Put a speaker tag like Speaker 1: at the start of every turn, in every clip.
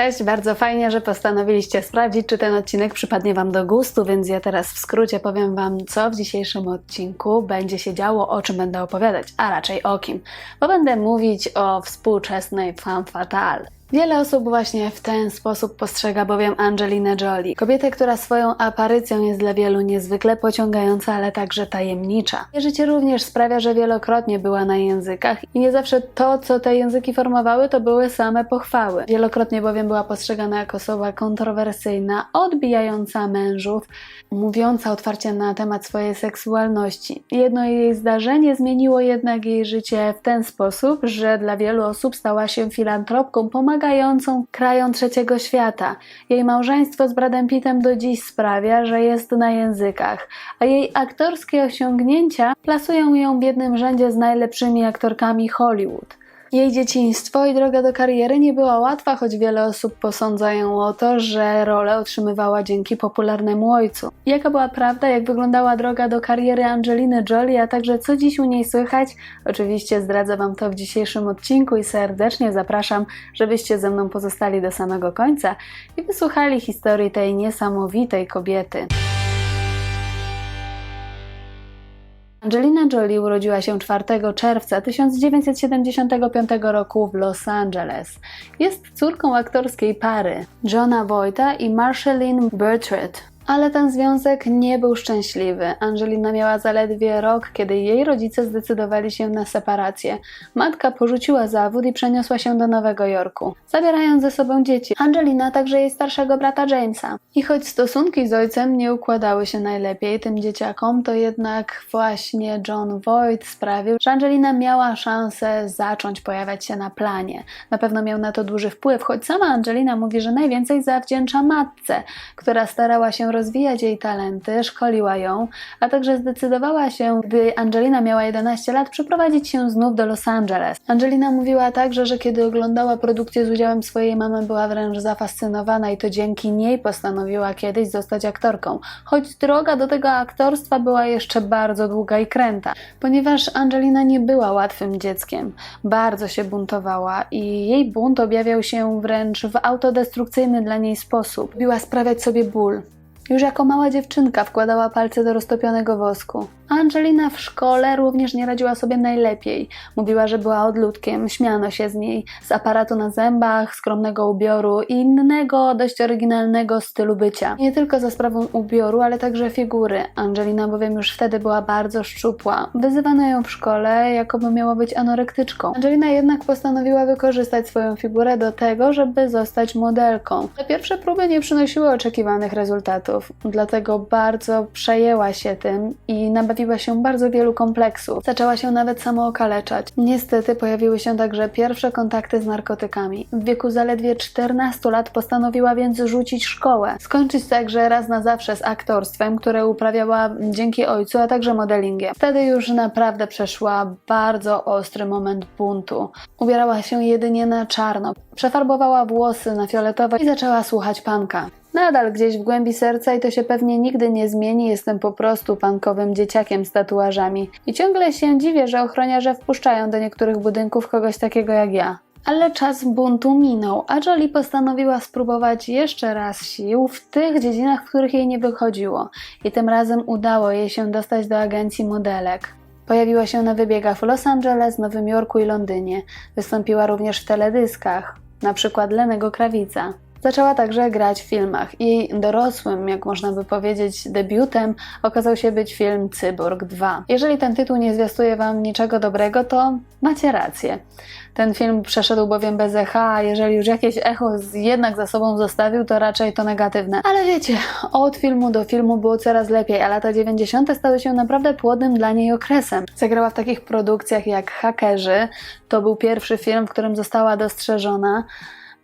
Speaker 1: Cześć, bardzo fajnie, że postanowiliście sprawdzić, czy ten odcinek przypadnie Wam do gustu, więc ja teraz w skrócie powiem Wam, co w dzisiejszym odcinku będzie się działo, o czym będę opowiadać, a raczej o kim. Bo będę mówić o współczesnej femme fatale. Wiele osób właśnie w ten sposób postrzega bowiem Angelinę Jolie. Kobietę, która swoją aparycją jest dla wielu niezwykle pociągająca, ale także tajemnicza. Jej życie również sprawia, że wielokrotnie była na językach i nie zawsze to, co te języki formowały, to były same pochwały. Wielokrotnie bowiem była postrzegana jako osoba kontrowersyjna, odbijająca mężów, mówiąca otwarcie na temat swojej seksualności. Jedno jej zdarzenie zmieniło jednak jej życie w ten sposób, że dla wielu osób stała się filantropką, pomagającą krajom trzeciego świata. Jej małżeństwo z Bradem Pittem do dziś sprawia, że jest na językach, a jej aktorskie osiągnięcia plasują ją w jednym rzędzie z najlepszymi aktorkami Hollywood. Jej dzieciństwo i droga do kariery nie była łatwa, choć wiele osób posądza ją o to, że rolę otrzymywała dzięki popularnemu ojcu. Jaka była prawda, jak wyglądała droga do kariery Angeliny Jolie, a także co dziś u niej słychać? Oczywiście zdradzę Wam to w dzisiejszym odcinku i serdecznie zapraszam, żebyście ze mną pozostali do samego końca i wysłuchali historii tej niesamowitej kobiety. Angelina Jolie urodziła się 4 czerwca 1975 roku w Los Angeles. Jest córką aktorskiej pary Johna Voighta i Marshalline Bertrand. Ale ten związek nie był szczęśliwy. Angelina miała zaledwie rok, kiedy jej rodzice zdecydowali się na separację. Matka porzuciła zawód i przeniosła się do Nowego Jorku, zabierając ze sobą dzieci. Angelina, także jej starszego brata Jamesa. I choć stosunki z ojcem nie układały się najlepiej tym dzieciakom, to jednak właśnie John Voight sprawił, że Angelina miała szansę zacząć pojawiać się na planie. Na pewno miał na to duży wpływ, choć sama Angelina mówi, że najwięcej zawdzięcza matce, która starała się rozwijać jej talenty, szkoliła ją, a także zdecydowała się, gdy Angelina miała 11 lat, przeprowadzić się znów do Los Angeles. Angelina mówiła także, że kiedy oglądała produkcję z udziałem swojej mamy, była wręcz zafascynowana i to dzięki niej postanowiła kiedyś zostać aktorką. Choć droga do tego aktorstwa była jeszcze bardzo długa i kręta, ponieważ Angelina nie była łatwym dzieckiem. Bardzo się buntowała i jej bunt objawiał się wręcz w autodestrukcyjny dla niej sposób. Lubiła sprawiać sobie ból. Już jako mała dziewczynka wkładała palce do roztopionego wosku. Angelina w szkole również nie radziła sobie najlepiej. Mówiła, że była odludkiem, śmiano się z niej, z aparatu na zębach, skromnego ubioru i innego, dość oryginalnego stylu bycia. Nie tylko za sprawą ubioru, ale także figury. Angelina bowiem już wtedy była bardzo szczupła. Wyzywano ją w szkole, jakoby miała być anorektyczką. Angelina jednak postanowiła wykorzystać swoją figurę do tego, żeby zostać modelką. Te pierwsze próby nie przynosiły oczekiwanych rezultatów, dlatego bardzo przejęła się tym i nabawiła się bardzo wielu kompleksów. Zaczęła się nawet samookaleczać. Niestety pojawiły się także pierwsze kontakty z narkotykami. W wieku zaledwie 14 lat postanowiła więc rzucić szkołę. Skończyć także raz na zawsze z aktorstwem, które uprawiała dzięki ojcu, a także modelingiem. Wtedy już naprawdę przeszła bardzo ostry moment buntu. Ubierała się jedynie na czarno. Przefarbowała włosy na fioletowo i zaczęła słuchać panka. Nadal gdzieś w głębi serca i to się pewnie nigdy nie zmieni, jestem po prostu pankowym dzieciakiem z tatuażami. I ciągle się dziwię, że ochroniarze wpuszczają do niektórych budynków kogoś takiego jak ja. Ale czas buntu minął, a Jolie postanowiła spróbować jeszcze raz sił w tych dziedzinach, w których jej nie wychodziło. I tym razem udało jej się dostać do agencji modelek. Pojawiła się na wybiegach w Los Angeles, Nowym Jorku i Londynie. Wystąpiła również w teledyskach, na przykład Lenego Krawica. Zaczęła także grać w filmach. Jej dorosłym, jak można by powiedzieć, debiutem okazał się być film Cyborg 2. Jeżeli ten tytuł nie zwiastuje Wam niczego dobrego, to macie rację. Ten film przeszedł bowiem bez echa, a jeżeli już jakieś echo jednak za sobą zostawił, to raczej to negatywne. Ale wiecie, od filmu do filmu było coraz lepiej, a lata 90. stały się naprawdę płodnym dla niej okresem. Zagrała w takich produkcjach jak Hakerzy, to był pierwszy film, w którym została dostrzeżona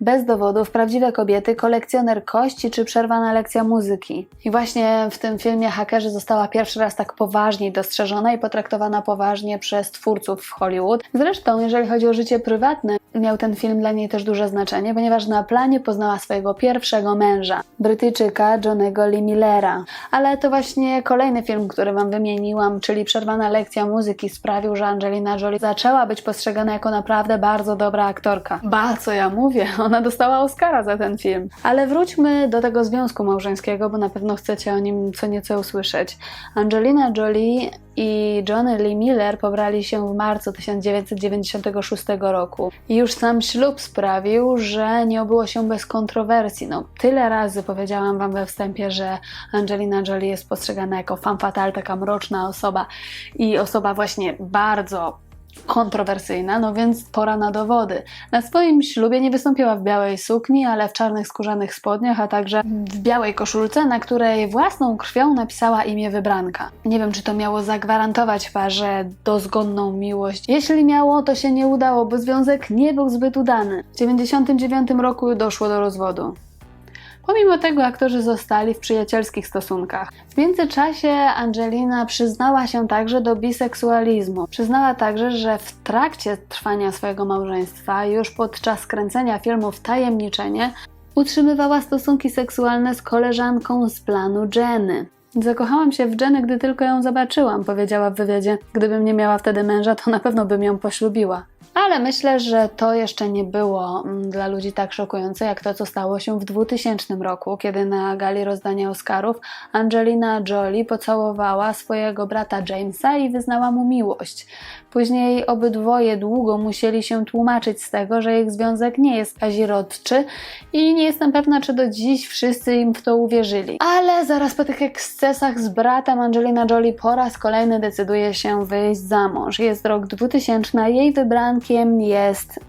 Speaker 1: bez dowodów, prawdziwe kobiety, kolekcjoner kości czy przerwana lekcja muzyki. I właśnie w tym filmie hakerzy została pierwszy raz tak poważniej dostrzeżona i potraktowana poważnie przez twórców w Hollywood. Zresztą, jeżeli chodzi o życie prywatne, miał ten film dla niej też duże znaczenie, ponieważ na planie poznała swojego pierwszego męża, Brytyjczyka Johnego Lee Millera. Ale to właśnie kolejny film, który Wam wymieniłam, czyli Przerwana lekcja muzyki sprawił, że Angelina Jolie zaczęła być postrzegana jako naprawdę bardzo dobra aktorka. Ba, co ja mówię, ona dostała Oscara za ten film. Ale wróćmy do tego związku małżeńskiego, bo na pewno chcecie o nim co nieco usłyszeć. Angelina Jolie i Johnny Lee Miller pobrali się w marcu 1996 roku. I już sam ślub sprawił, że nie obyło się bez kontrowersji. No, tyle razy powiedziałam Wam we wstępie, że Angelina Jolie jest postrzegana jako femme fatale, taka mroczna osoba i osoba właśnie bardzo kontrowersyjna, no więc pora na dowody. Na swoim ślubie nie wystąpiła w białej sukni, ale w czarnych skórzanych spodniach, a także w białej koszulce, na której własną krwią napisała imię wybranka. Nie wiem, czy to miało zagwarantować parze dozgonną miłość. Jeśli miało, to się nie udało, bo związek nie był zbyt udany. W 1999 roku doszło do rozwodu. Pomimo tego aktorzy zostali w przyjacielskich stosunkach. W międzyczasie Angelina przyznała się także do biseksualizmu. Przyznała także, że w trakcie trwania swojego małżeństwa, już podczas kręcenia filmu Wtajemniczenie, utrzymywała stosunki seksualne z koleżanką z planu Jenny. Zakochałam się w Jenny, gdy tylko ją zobaczyłam, powiedziała w wywiadzie. Gdybym nie miała wtedy męża, to na pewno bym ją poślubiła. Ale myślę, że to jeszcze nie było mm, dla ludzi tak szokujące, jak to, co stało się w 2000 roku, kiedy na gali rozdania Oscarów Angelina Jolie pocałowała swojego brata Jamesa i wyznała mu miłość. Później obydwoje długo musieli się tłumaczyć z tego, że ich związek nie jest kazirodczy i nie jestem pewna, czy do dziś wszyscy im w to uwierzyli. Ale zaraz po tych ekscesach z bratem Angelina Jolie po raz kolejny decyduje się wyjść za mąż. Jest rok 2000, a jej wybrankiem jest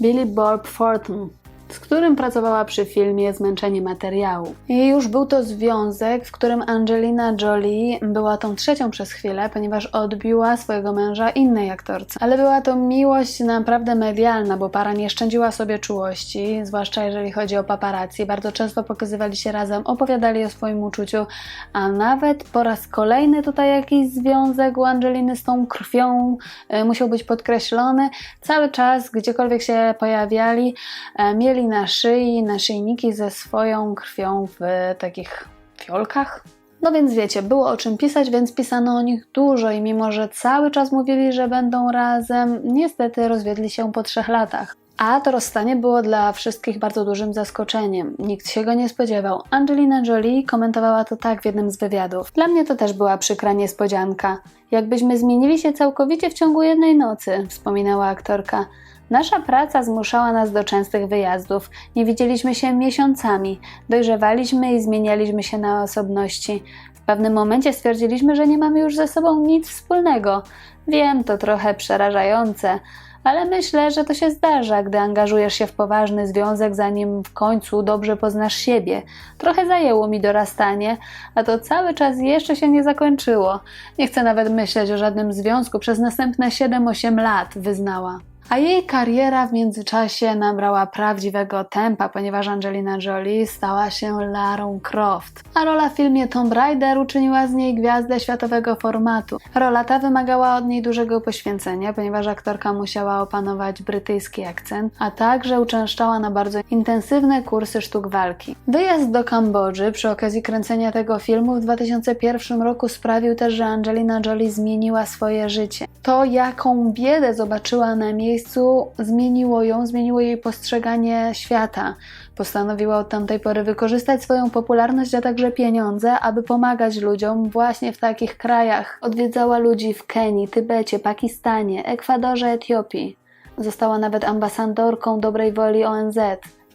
Speaker 1: Billy Bob Thornton z którym pracowała przy filmie Zmęczenie materiału. I już był to związek, w którym Angelina Jolie była tą trzecią przez chwilę, ponieważ odbiła swojego męża innej aktorce. Ale była to miłość naprawdę medialna, bo para nie szczędziła sobie czułości, zwłaszcza jeżeli chodzi o paparazzi. Bardzo często pokazywali się razem, opowiadali o swoim uczuciu, a nawet po raz kolejny tutaj jakiś związek u Angeliny z tą krwią y, musiał być podkreślony. Cały czas, gdziekolwiek się pojawiali, y, mieli mieli na szyi naszyjniki ze swoją krwią w takich fiolkach. No więc wiecie, było o czym pisać, więc pisano o nich dużo i mimo, że cały czas mówili, że będą razem, niestety rozwiedli się po trzech latach. A to rozstanie było dla wszystkich bardzo dużym zaskoczeniem. Nikt się go nie spodziewał. Angelina Jolie komentowała to tak w jednym z wywiadów. Dla mnie to też była przykra niespodzianka. Jakbyśmy zmienili się całkowicie w ciągu jednej nocy, wspominała aktorka. Nasza praca zmuszała nas do częstych wyjazdów. Nie widzieliśmy się miesiącami. Dojrzewaliśmy i zmienialiśmy się na osobności. W pewnym momencie stwierdziliśmy, że nie mamy już ze sobą nic wspólnego. Wiem, to trochę przerażające, ale myślę, że to się zdarza, gdy angażujesz się w poważny związek, zanim w końcu dobrze poznasz siebie. Trochę zajęło mi dorastanie, a to cały czas jeszcze się nie zakończyło. Nie chcę nawet myśleć o żadnym związku przez następne 7-8 lat, wyznała a jej kariera w międzyczasie nabrała prawdziwego tempa, ponieważ Angelina Jolie stała się Larą Croft, a rola w filmie Tomb Raider uczyniła z niej gwiazdę światowego formatu. Rola ta wymagała od niej dużego poświęcenia, ponieważ aktorka musiała opanować brytyjski akcent, a także uczęszczała na bardzo intensywne kursy sztuk walki. Wyjazd do Kambodży przy okazji kręcenia tego filmu w 2001 roku sprawił też, że Angelina Jolie zmieniła swoje życie. To, jaką biedę zobaczyła na miejscu, miejscu zmieniło ją, zmieniło jej postrzeganie świata. Postanowiła od tamtej pory wykorzystać swoją popularność, a także pieniądze, aby pomagać ludziom właśnie w takich krajach. Odwiedzała ludzi w Kenii, Tybecie, Pakistanie, Ekwadorze, Etiopii. Została nawet ambasadorką dobrej woli ONZ.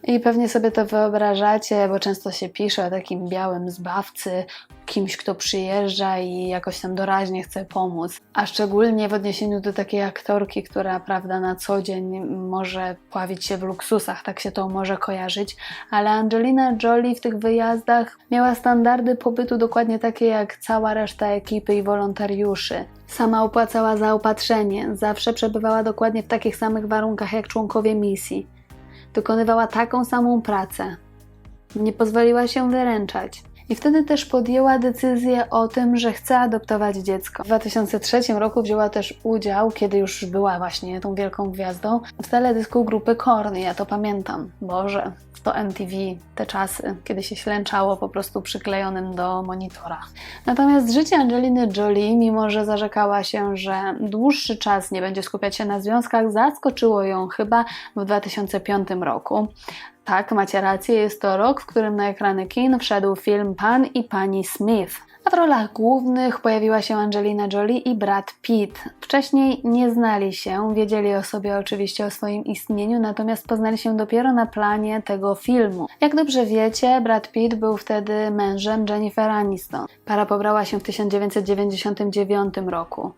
Speaker 1: I pewnie sobie to wyobrażacie, bo często się pisze o takim białym zbawcy, kimś, kto przyjeżdża i jakoś tam doraźnie chce pomóc. A szczególnie w odniesieniu do takiej aktorki, która, prawda, na co dzień może pławić się w luksusach, tak się to może kojarzyć. Ale Angelina Jolie w tych wyjazdach miała standardy pobytu dokładnie takie jak cała reszta ekipy i wolontariuszy. Sama opłacała zaopatrzenie, zawsze przebywała dokładnie w takich samych warunkach jak członkowie misji wykonywała taką samą pracę. Nie pozwoliła się wyręczać. I wtedy też podjęła decyzję o tym, że chce adoptować dziecko. W 2003 roku wzięła też udział, kiedy już była właśnie tą wielką gwiazdą, w teledysku grupy Korn. Ja to pamiętam. Boże, to MTV, te czasy, kiedy się ślęczało po prostu przyklejonym do monitora. Natomiast życie Angeliny Jolie, mimo że zarzekała się, że dłuższy czas nie będzie skupiać się na związkach, zaskoczyło ją chyba w 2005 roku. Tak, macie rację, jest to rok, w którym na ekrany kin wszedł film Pan i Pani Smith. A w rolach głównych pojawiła się Angelina Jolie i Brad Pitt. Wcześniej nie znali się, wiedzieli o sobie oczywiście o swoim istnieniu, natomiast poznali się dopiero na planie tego filmu. Jak dobrze wiecie, Brad Pitt był wtedy mężem Jennifer Aniston. Para pobrała się w 1999 roku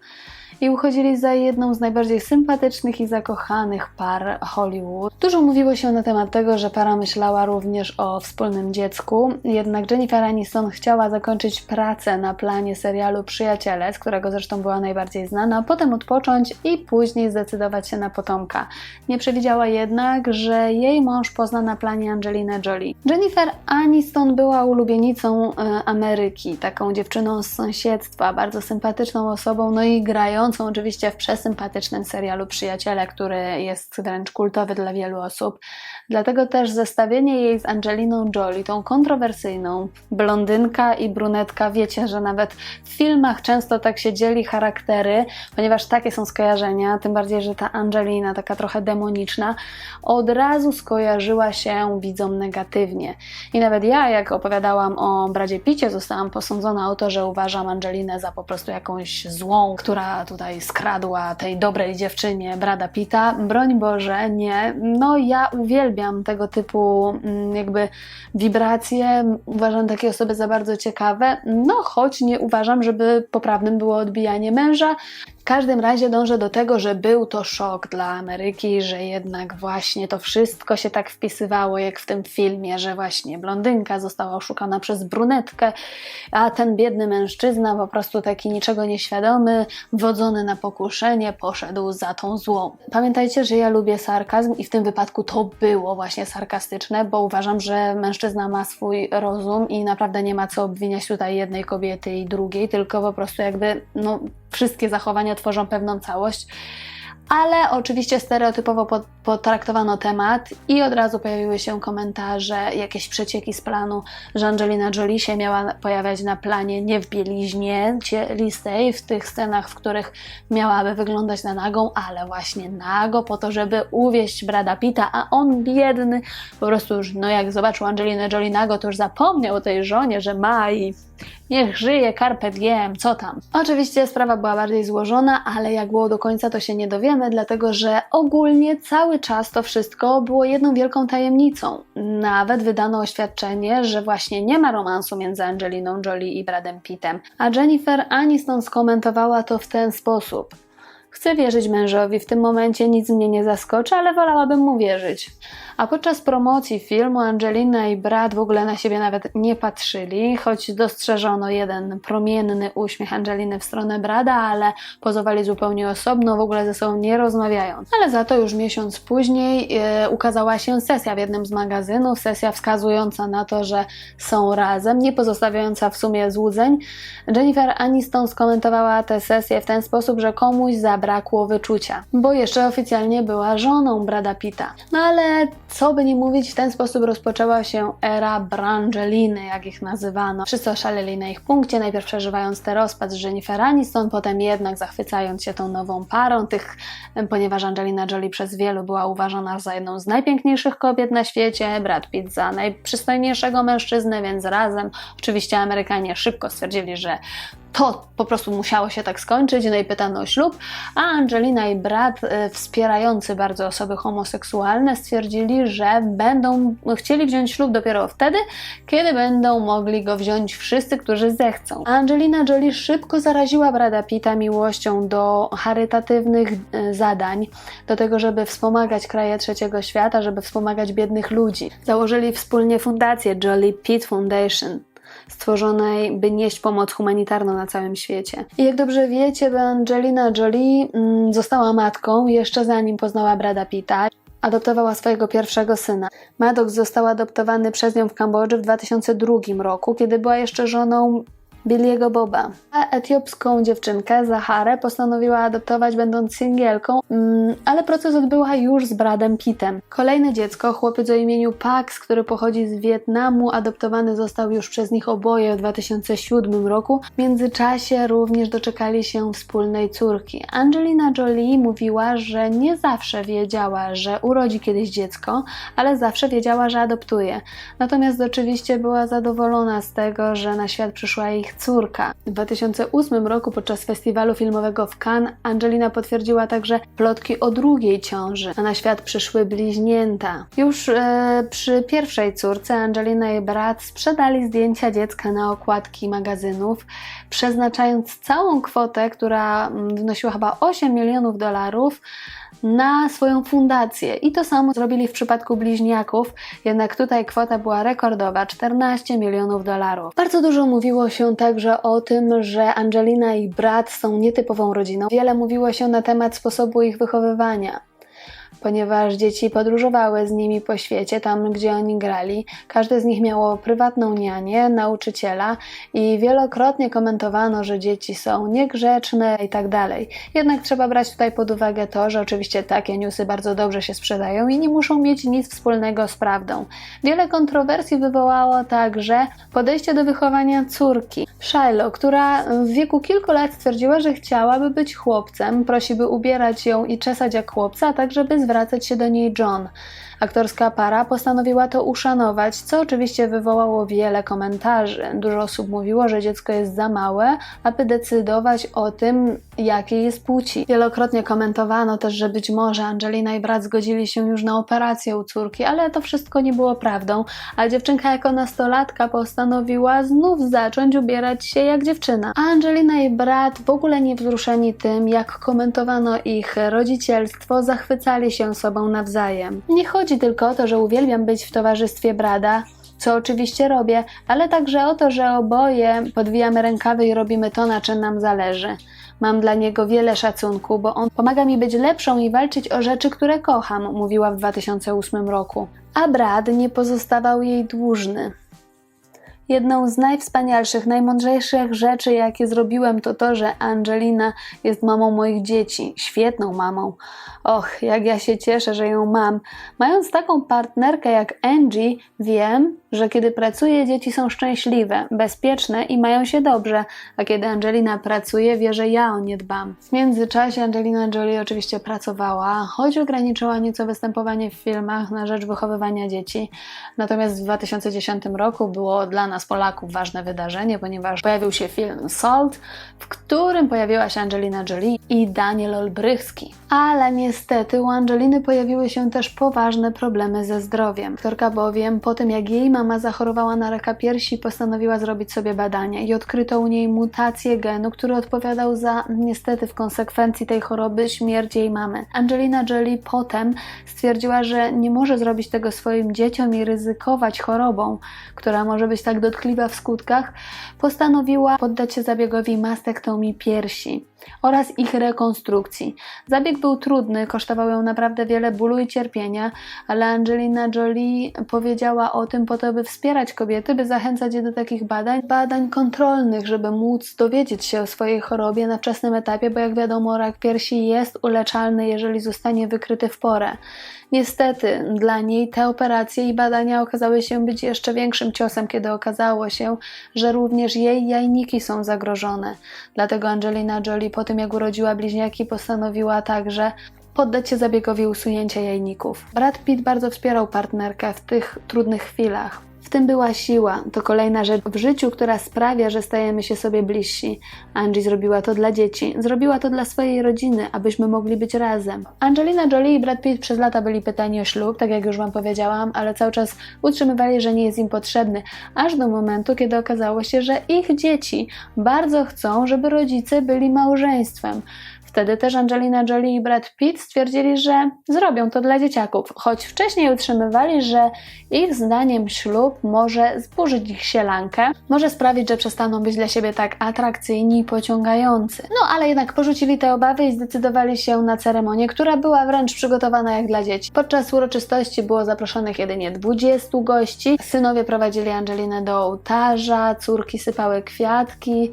Speaker 1: i uchodzili za jedną z najbardziej sympatycznych i zakochanych par Hollywood. Dużo mówiło się na temat tego, że para myślała również o wspólnym dziecku, jednak Jennifer Aniston chciała zakończyć pracę na planie serialu Przyjaciele, z którego zresztą była najbardziej znana, potem odpocząć i później zdecydować się na potomka. Nie przewidziała jednak, że jej mąż pozna na planie Angelinę Jolie. Jennifer Aniston była ulubienicą e, Ameryki, taką dziewczyną z sąsiedztwa, bardzo sympatyczną osobą, no i grającą grającą oczywiście w przesympatycznym serialu Przyjaciele, który jest wręcz kultowy dla wielu osób. Dlatego też zestawienie jej z Angeliną Jolie, tą kontrowersyjną blondynka i brunetka, wiecie, że nawet w filmach często tak się dzieli charaktery, ponieważ takie są skojarzenia, tym bardziej, że ta Angelina, taka trochę demoniczna, od razu skojarzyła się widzom negatywnie. I nawet ja, jak opowiadałam o Bradzie Picie, zostałam posądzona o to, że uważam Angelinę za po prostu jakąś złą, która tutaj skradła tej dobrej dziewczynie Brada Pita. Broń Boże, nie. No ja uwielbiam tego typu mm, jakby wibracje. Uważam takie osoby za bardzo ciekawe. No choć nie uważam, żeby poprawnym było odbijanie męża. Każdym razie dążę do tego, że był to szok dla Ameryki, że jednak właśnie to wszystko się tak wpisywało, jak w tym filmie, że właśnie blondynka została oszukana przez brunetkę, a ten biedny mężczyzna, po prostu taki niczego nieświadomy, wodzony na pokuszenie, poszedł za tą złą. Pamiętajcie, że ja lubię sarkazm i w tym wypadku to było właśnie sarkastyczne, bo uważam, że mężczyzna ma swój rozum i naprawdę nie ma co obwiniać tutaj jednej kobiety i drugiej, tylko po prostu jakby, no, wszystkie zachowania tworzą pewną całość ale oczywiście stereotypowo potraktowano temat i od razu pojawiły się komentarze, jakieś przecieki z planu, że Angelina Jolie się miała pojawiać na planie nie w bieliźnie cielistej, w tych scenach, w których miałaby wyglądać na nagą, ale właśnie nago, po to, żeby uwieść Brada Pitta, a on biedny, po prostu już, no jak zobaczył Angelinę Jolie nago, to już zapomniał o tej żonie, że ma i Niech żyje Carpe Diem, co tam. Oczywiście sprawa była bardziej złożona, ale jak było do końca to się nie dowiemy, dlatego że ogólnie cały czas to wszystko było jedną wielką tajemnicą. Nawet wydano oświadczenie, że właśnie nie ma romansu między Angeliną Jolie i Bradem Pittem, a Jennifer Aniston skomentowała to w ten sposób. Chcę wierzyć mężowi, w tym momencie nic mnie nie zaskoczy, ale wolałabym mu wierzyć. A podczas promocji filmu Angelina i Brad w ogóle na siebie nawet nie patrzyli, choć dostrzeżono jeden promienny uśmiech Angeliny w stronę Brada, ale pozowali zupełnie osobno, w ogóle ze sobą nie rozmawiając. Ale za to już miesiąc później e, ukazała się sesja w jednym z magazynów, sesja wskazująca na to, że są razem, nie pozostawiająca w sumie złudzeń. Jennifer Aniston skomentowała tę sesję w ten sposób, że komuś zabrakło wyczucia, bo jeszcze oficjalnie była żoną Brada Pitta. No ale co by nie mówić, w ten sposób rozpoczęła się era Brangeliny, jak ich nazywano. Wszyscy oszaleli na ich punkcie, najpierw przeżywając ten rozpad z Jennifer Aniston, potem jednak zachwycając się tą nową parą, tych, ponieważ Angelina Jolie przez wielu była uważana za jedną z najpiękniejszych kobiet na świecie, Brad Pitt za najprzystojniejszego mężczyznę, więc razem oczywiście Amerykanie szybko stwierdzili, że to po prostu musiało się tak skończyć, no i pytano o ślub, a Angelina i brat y, wspierający bardzo osoby homoseksualne stwierdzili, że będą chcieli wziąć ślub dopiero wtedy, kiedy będą mogli go wziąć wszyscy, którzy zechcą. Angelina Jolie szybko zaraziła brada Pitta miłością do charytatywnych y, zadań, do tego, żeby wspomagać kraje trzeciego świata, żeby wspomagać biednych ludzi. Założyli wspólnie fundację Jolie Pitt Foundation stworzonej, by nieść pomoc humanitarną na całym świecie. I jak dobrze wiecie, Angelina Jolie mm, została matką jeszcze zanim poznała Brada Pitta. adoptowała swojego pierwszego syna. Maddox został adoptowany przez nią w Kambodży w 2002 roku, kiedy była jeszcze żoną Billiego Boba. A etiopską dziewczynkę, Zaharę, postanowiła adoptować będąc singielką, mm, ale proces odbyła już z Bradem Pittem. Kolejne dziecko, chłopiec o imieniu Pax, który pochodzi z Wietnamu, adoptowany został już przez nich oboje w 2007 roku. W międzyczasie również doczekali się wspólnej córki. Angelina Jolie mówiła, że nie zawsze wiedziała, że urodzi kiedyś dziecko, ale zawsze wiedziała, że adoptuje. Natomiast oczywiście była zadowolona z tego, że na świat przyszła ich córka. W 2008 roku podczas festiwalu filmowego w Cannes Angelina potwierdziła także plotki o drugiej ciąży, a na świat przyszły bliźnięta. Już e, przy pierwszej córce Angelina i brat sprzedali zdjęcia dziecka na okładki magazynów, przeznaczając całą kwotę, która mm, wynosiła chyba 8 milionów dolarów, na swoją fundację. I to samo zrobili w przypadku bliźniaków, jednak tutaj kwota była rekordowa 14 milionów dolarów. Bardzo dużo mówiło się także o tym, że Angelina i brat są nietypową rodziną. Wiele mówiło się na temat sposobu ich wychowywania ponieważ dzieci podróżowały z nimi po świecie, tam gdzie oni grali. Każde z nich miało prywatną nianię, nauczyciela i wielokrotnie komentowano, że dzieci są niegrzeczne i tak dalej. Jednak trzeba brać tutaj pod uwagę to, że oczywiście takie newsy bardzo dobrze się sprzedają i nie muszą mieć nic wspólnego z prawdą. Wiele kontrowersji wywołało także podejście do wychowania córki. Shiloh, która w wieku kilku lat stwierdziła, że chciałaby być chłopcem, prosi by ubierać ją i czesać jak chłopca, a także by zwracać się do niej John. Aktorska para postanowiła to uszanować, co oczywiście wywołało wiele komentarzy. Dużo osób mówiło, że dziecko jest za małe, aby decydować o tym, jakiej jest płci. Wielokrotnie komentowano też, że być może Angelina i brat zgodzili się już na operację u córki, ale to wszystko nie było prawdą, a dziewczynka jako nastolatka postanowiła znów zacząć ubierać się jak dziewczyna. A Angelina i brat w ogóle nie wzruszeni tym, jak komentowano ich rodzicielstwo, zachwycali się sobą nawzajem. Nie chodzi tylko o to, że uwielbiam być w towarzystwie brada, co oczywiście robię, ale także o to, że oboje podwijamy rękawy i robimy to, na czym nam zależy. Mam dla niego wiele szacunku, bo on pomaga mi być lepszą i walczyć o rzeczy, które kocham, mówiła w 2008 roku. A brat nie pozostawał jej dłużny. Jedną z najwspanialszych, najmądrzejszych rzeczy, jakie zrobiłem, to to, że Angelina jest mamą moich dzieci. Świetną mamą. Och, jak ja się cieszę, że ją mam. Mając taką partnerkę jak Angie, wiem, że kiedy pracuję, dzieci są szczęśliwe, bezpieczne i mają się dobrze, a kiedy Angelina pracuje, wie, że ja o nie dbam. W międzyczasie Angelina Jolie oczywiście pracowała, choć ograniczyła nieco występowanie w filmach na rzecz wychowywania dzieci. Natomiast w 2010 roku było dla nas Polaków ważne wydarzenie, ponieważ pojawił się film Salt, w którym pojawiła się Angelina Jolie i Daniel Olbrychski. Ale niestety u Angeliny pojawiły się też poważne problemy ze zdrowiem. Aktorka bowiem po tym jak jej mama zachorowała na raka piersi, postanowiła zrobić sobie badania i odkryto u niej mutację genu, który odpowiadał za niestety w konsekwencji tej choroby śmierć jej mamy. Angelina Jolie potem stwierdziła, że nie może zrobić tego swoim dzieciom i ryzykować chorobą, która może być tak dotkliwa w skutkach, postanowiła poddać się zabiegowi mastektomii piersi oraz ich rekonstrukcji. Zabieg był trudny, kosztował ją naprawdę wiele bólu i cierpienia, ale Angelina Jolie powiedziała o tym po to, by wspierać kobiety, by zachęcać je do takich badań, badań kontrolnych, żeby móc dowiedzieć się o swojej chorobie na wczesnym etapie, bo jak wiadomo, rak piersi jest uleczalny, jeżeli zostanie wykryty w porę. Niestety dla niej te operacje i badania okazały się być jeszcze większym ciosem, kiedy okazało się, że również jej jajniki są zagrożone. Dlatego Angelina Jolie po tym jak urodziła bliźniaki postanowiła także poddać się zabiegowi usunięcia jajników. Brad Pitt bardzo wspierał partnerkę w tych trudnych chwilach. W tym była siła. To kolejna rzecz w życiu, która sprawia, że stajemy się sobie bliżsi. Angie zrobiła to dla dzieci, zrobiła to dla swojej rodziny, abyśmy mogli być razem. Angelina Jolie i Brad Pitt przez lata byli pytani o ślub, tak jak już Wam powiedziałam, ale cały czas utrzymywali, że nie jest im potrzebny, aż do momentu, kiedy okazało się, że ich dzieci bardzo chcą, żeby rodzice byli małżeństwem. Wtedy też Angelina Jolie i Brad Pitt stwierdzili, że zrobią to dla dzieciaków, choć wcześniej utrzymywali, że ich zdaniem ślub może zburzyć ich sielankę, może sprawić, że przestaną być dla siebie tak atrakcyjni i pociągający. No ale jednak porzucili te obawy i zdecydowali się na ceremonię, która była wręcz przygotowana jak dla dzieci. Podczas uroczystości było zaproszonych jedynie 20 gości. Synowie prowadzili Angelinę do ołtarza, córki sypały kwiatki,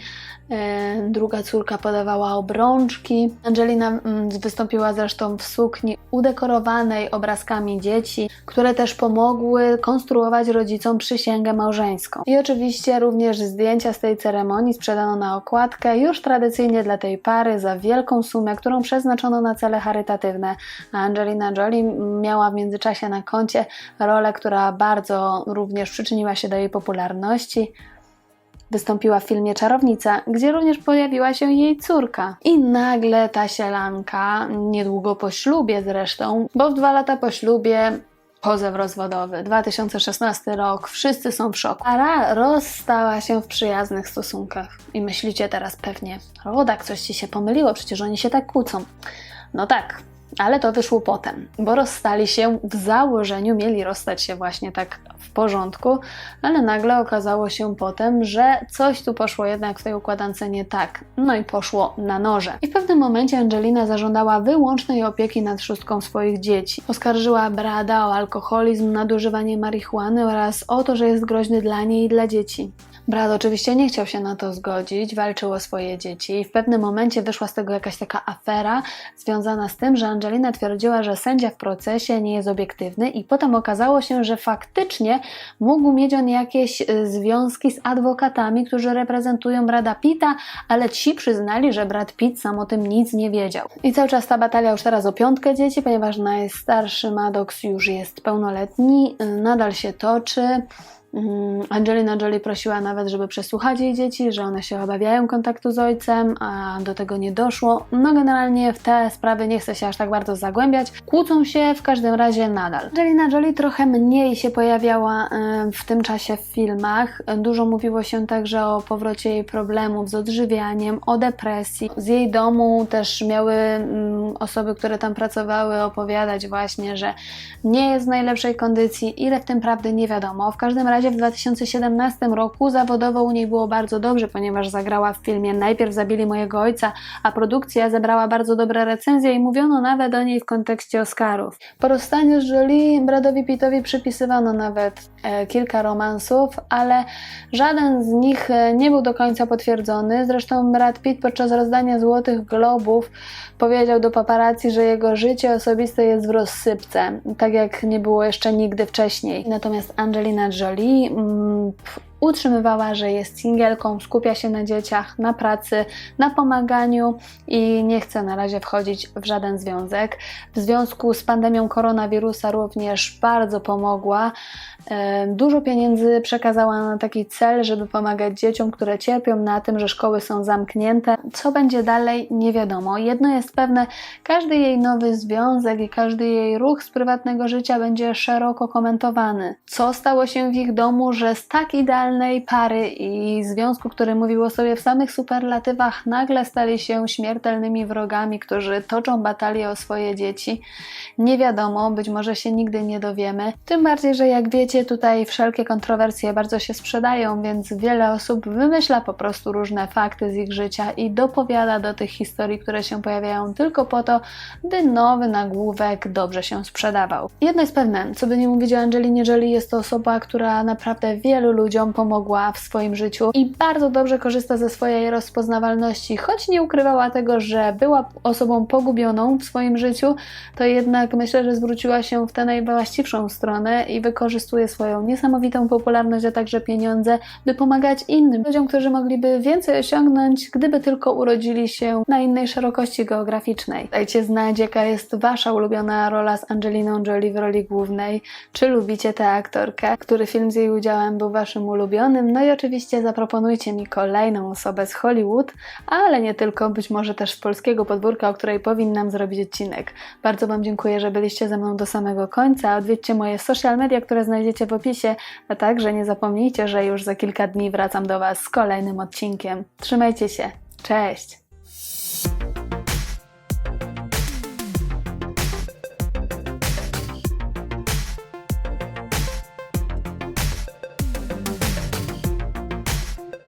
Speaker 1: druga córka podawała obrączki. Angelina mm, wystąpiła zresztą w sukni udekorowanej obrazkami dzieci, które też pomogły konstruować rodzicom przysięgę małżeńską. I oczywiście również zdjęcia z tej ceremonii sprzedano na okładkę już tradycyjnie dla tej pary za wielką sumę, którą przeznaczono na cele charytatywne. A Angelina Jolie miała w międzyczasie na koncie rolę, która bardzo również przyczyniła się do jej popularności. Wystąpiła w filmie Czarownica, gdzie również pojawiła się jej córka. I nagle ta sielanka, niedługo po ślubie zresztą, bo w dwa lata po ślubie pozew rozwodowy, 2016 rok, wszyscy są w szoku. Para rozstała się w przyjaznych stosunkach. I myślicie teraz pewnie, rodak, coś ci się pomyliło, przecież oni się tak kłócą. No tak, ale to wyszło potem, bo rozstali się w założeniu, mieli rozstać się właśnie tak w porządku, ale nagle okazało się potem, że coś tu poszło jednak w tej układance nie tak. No i poszło na noże. I w pewnym momencie Angelina zażądała wyłącznej opieki nad szóstką swoich dzieci. Oskarżyła Brada o alkoholizm, nadużywanie marihuany oraz o to, że jest groźny dla niej i dla dzieci. Brad oczywiście nie chciał się na to zgodzić, walczył o swoje dzieci i w pewnym momencie wyszła z tego jakaś taka afera związana z tym, że Angelina twierdziła, że sędzia w procesie nie jest obiektywny i potem okazało się, że faktycznie mógł mieć on jakieś y, związki z adwokatami, którzy reprezentują Brada Pitta, ale ci przyznali, że Brad Pitt sam o tym nic nie wiedział. I cały czas ta batalia już teraz o piątkę dzieci, ponieważ najstarszy Maddox już jest pełnoletni, y, nadal się toczy. Mm, Angelina Jolie prosiła nawet, żeby przesłuchać jej dzieci, że one się obawiają kontaktu z ojcem, a do tego nie doszło. No generalnie w te sprawy nie chcę się aż tak bardzo zagłębiać. Kłócą się w każdym razie nadal. Angelina Jolie trochę mniej się pojawiała w tym czasie w filmach. Dużo mówiło się także o powrocie jej problemów z odżywianiem, o depresji. Z jej domu też miały mm, osoby, które tam pracowały opowiadać właśnie, że nie jest w najlepszej kondycji. Ile w tym prawdy nie wiadomo. W każdym razie w 2017 roku zawodowo u niej było bardzo dobrze, ponieważ zagrała w filmie Najpierw zabili mojego ojca, a produkcja zebrała bardzo dobre recenzje i mówiono nawet o niej w kontekście Oscarów. Po rozstaniu z Jolie Bradowi Pittowi przypisywano nawet e, kilka romansów, ale żaden z nich e, nie był do końca potwierdzony. Zresztą Brad Pitt podczas rozdania Złotych Globów powiedział do paparazzi, że jego życie osobiste jest w rozsypce, tak jak nie było jeszcze nigdy wcześniej. Natomiast Angelina Jolie Mm, utrzymywała, że jest singielką, skupia się na dzieciach, na pracy, na pomaganiu i nie chce na razie wchodzić w żaden związek. W związku z pandemią koronawirusa również bardzo pomogła. E, dużo pieniędzy przekazała na taki cel, żeby pomagać dzieciom, które cierpią na tym, że szkoły są zamknięte. Co będzie dalej, nie wiadomo. Jedno jest pewne, każdy jej nowy związek i każdy jej ruch z prywatnego życia będzie szeroko komentowany. Co stało się w ich domu, że z tak idealnej pary i związku, który mówił o sobie w samych superlatywach, nagle stali się śmiertelnymi wrogami, którzy toczą batalię o swoje dzieci. Nie wiadomo, być może się nigdy nie dowiemy. Tym bardziej, że jak wiecie, Oczywiście tutaj wszelkie kontrowersje bardzo się sprzedają, więc wiele osób wymyśla po prostu różne fakty z ich życia i dopowiada do tych historii, które się pojawiają tylko po to, by nowy nagłówek dobrze się sprzedawał. Jedno jest pewne, co by nie mówić o Angelinie Jolie, jest to osoba, która naprawdę wielu ludziom pomogła w swoim życiu i bardzo dobrze korzysta ze swojej rozpoznawalności, choć nie ukrywała tego, że była osobą pogubioną w swoim życiu, to jednak myślę, że zwróciła się w tę najwłaściwszą stronę i wykorzystuje swoją niesamowitą popularność, a także pieniądze, by pomagać innym ludziom, którzy mogliby więcej osiągnąć, gdyby tylko urodzili się na innej szerokości geograficznej. Dajcie znać, jaka jest Wasza ulubiona rola z Angeliną Jolie w roli głównej. Czy lubicie tę aktorkę? Który film z jej udziałem był Waszym ulubionym? No i oczywiście zaproponujcie mi kolejną osobę z Hollywood, ale nie tylko, być może też z polskiego podwórka, o której powinnam zrobić odcinek. Bardzo Wam dziękuję, że byliście ze mną do samego końca. Odwiedźcie moje social media, które znajdziecie znajdziecie w opisie, a także nie zapomnijcie, że już za kilka dni wracam do Was z kolejnym odcinkiem. Trzymajcie się, cześć!